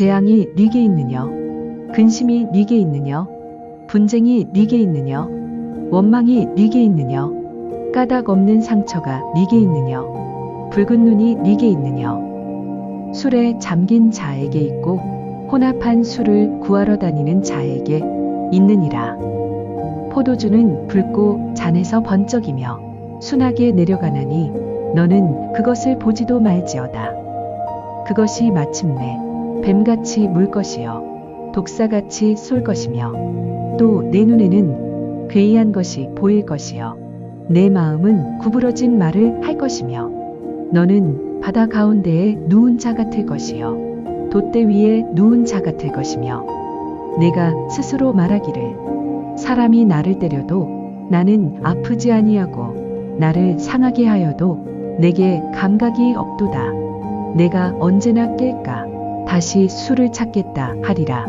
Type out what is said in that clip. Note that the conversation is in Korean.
재앙이 네게 있느냐? 근심이 네게 있느냐? 분쟁이 네게 있느냐? 원망이 네게 있느냐? 까닭 없는 상처가 네게 있느냐? 붉은 눈이 네게 있느냐? 술에 잠긴 자에게 있고 혼합한 술을 구하러 다니는 자에게 있느니라. 포도주는 붉고 잔에서 번쩍이며 순하게 내려가나니 너는 그것을 보지도 말지어다. 그것이 마침내 뱀같이 물 것이요 독사같이 쏠 것이며 또 내 눈에는 괴이한 것이 보일 것이요 내 마음은 구부러진 말을 할 것이며 너는 바다 가운데에 누운 자 같을 것이요 돛대 위에 누운 자 같을 것이며 내가 스스로 말하기를 사람이 나를 때려도 나는 아프지 아니하고 나를 상하게 하여도 내게 감각이 없도다. 내가 언제나 깰까 다시 술을 찾겠다 하리라.